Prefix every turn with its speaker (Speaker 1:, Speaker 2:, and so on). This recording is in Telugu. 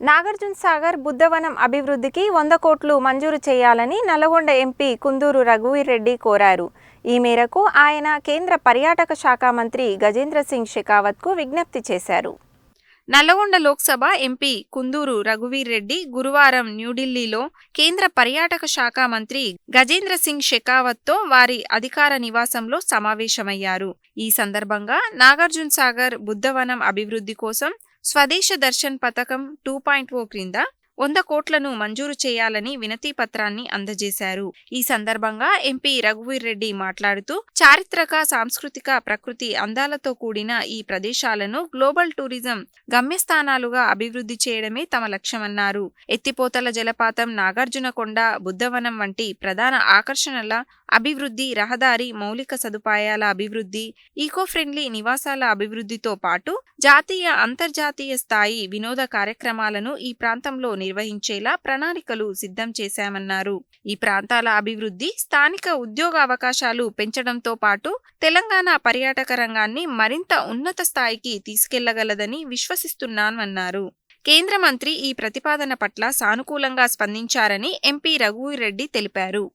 Speaker 1: నాగార్జున సాగర్ బుద్ధవనం అభివృద్ధికి వంద కోట్లు మంజూరు చేయాలని నల్గొండ ఎంపీ కుందూరు రఘువీర్ రెడ్డి కోరారు. ఈ మేరకు ఆయన కేంద్ర పర్యాటక శాఖ మంత్రి గజేంద్ర సింగ్ షెకావత్కు విజ్ఞప్తి చేశారు. నల్లగొండ లోక్సభ ఎంపీ కుందూరు రఘువీర్ రెడ్డి గురువారం న్యూఢిల్లీలో కేంద్ర పర్యాటక శాఖ మంత్రి గజేంద్ర సింగ్ షెకావత్తో వారి అధికార నివాసంలో సమావేశమయ్యారు. ఈ సందర్భంగా నాగార్జున సాగర్ బుద్ధవనం అభివృద్ధి కోసం స్వదేశ దర్శన్ పథకం టూ పాయింట్ ఓ క్రింద వంద కోట్లను మంజూరు చేయాలని వినతి పత్రాన్ని అందజేశారు. ఈ సందర్భంగా ఎంపీ రఘువీర్ రెడ్డి మాట్లాడుతూ చారిత్రక సాంస్కృతిక ప్రకృతి అందాలతో కూడిన ఈ ప్రదేశాలను గ్లోబల్ టూరిజం గమ్యస్థానాలుగా అభివృద్ధి చేయడమే తమ లక్ష్యమన్నారు. ఎత్తిపోతల జలపాతం నాగార్జునకొండ బుద్ధవనం వంటి ప్రధాన ఆకర్షణల అభివృద్ధి రహదారి మౌలిక సదుపాయాల అభివృద్ధి ఈకో ఫ్రెండ్లీ నివాసాల అభివృద్ధితో పాటు జాతీయ అంతర్జాతీయ స్థాయి వినోద కార్యక్రమాలను ఈ ప్రాంతంలో నిర్వహించేలా ప్రణాళికలు సిద్ధం చేశామన్నారు. ఈ ప్రాంతాల అభివృద్ధి స్థానిక ఉద్యోగ అవకాశాలు పెంచడంతో పాటు తెలంగాణ పర్యాటక రంగాన్ని మరింత ఉన్నత స్థాయికి తీసుకెళ్ళగలదని విశ్వసిస్తున్నామన్నారు. కేంద్ర మంత్రి ఈ ప్రతిపాదన పట్ల సానుకూలంగా స్పందించారని ఎంపీ రఘువీరెడ్డి తెలిపారు.